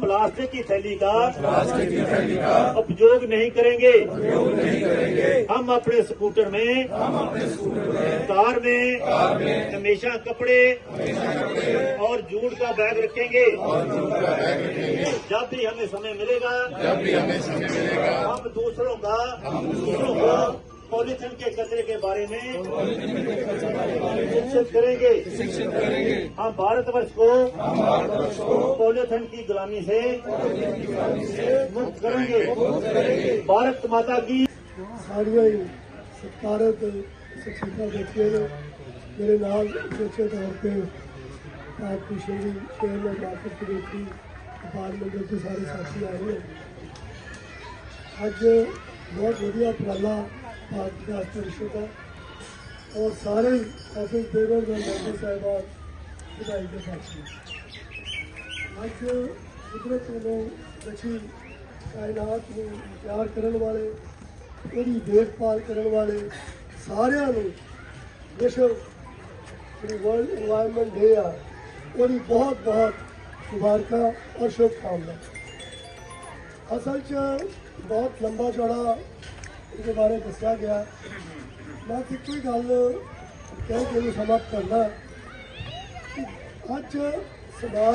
Plastic की थैली का उपयोग नहीं करेंगे। हम अपने स्कूटर में कार में हमेशा कपड़े और जूट का बैग रखेंगे। जब भी हमें समय मिलेगा हम दूसरों का दूसरों को पॉलिथिन के कचरे के बारे में शिक्षित करेंगे। शिक्षित करेंगे। हम भारतवर्ष को पोलिथन की गुलामी से मुक्त करेंगे। भारत माता की सत्कार शिक्षिका तो देखिए मेरे नाम उसे तौर पर आपकी श्री चेयरमैन आपकी कमेटी डिपार्टमेंट के तो सारे साथी आए हैं। अज बहुत वाला उपराला भारत का ਔਰ ਸਾਰੇ ਆਫਿਸ ਬੇਰੋ ਦੇ ਮੈਂਬਰ ਸਾਹਿਬਾਨ ਵਧਾਈ ਦੇ ਸਾਥੀ ਅੱਜ ਕੁਦਰਤ ਵੱਲੋਂ ਰਚੀ ਕਾਇਨਾਤ ਨੂੰ ਪਿਆਰ ਕਰਨ ਵਾਲੇ, ਉਹਦੀ ਦੇਖਭਾਲ ਕਰਨ ਵਾਲੇ ਸਾਰਿਆਂ ਨੂੰ ਵਿਸ਼ਵ ਜਿਹੜੀ ਵਰਲਡ এনवायरमेंट ਡੇ ਆ, ਉਹਦੀ ਬਹੁਤ ਬਹੁਤ ਮੁਬਾਰਕਾਂ ਔਰ ਸ਼ੁਭਕਾਮਨਾਵਾਂ। ਅਸਲ 'ਚ ਬਹੁਤ ਲੰਬਾ ਚੌੜਾ ਇਹਦੇ ਬਾਰੇ ਦੱਸਿਆ ਗਿਆ। ਮੈਂ ਇੱਕੋ ਹੀ ਗੱਲ ਕਹਿ ਕੇ ਸਮਾਪਤ ਕਰਨਾ ਅੱਜ ਸਮਾਜ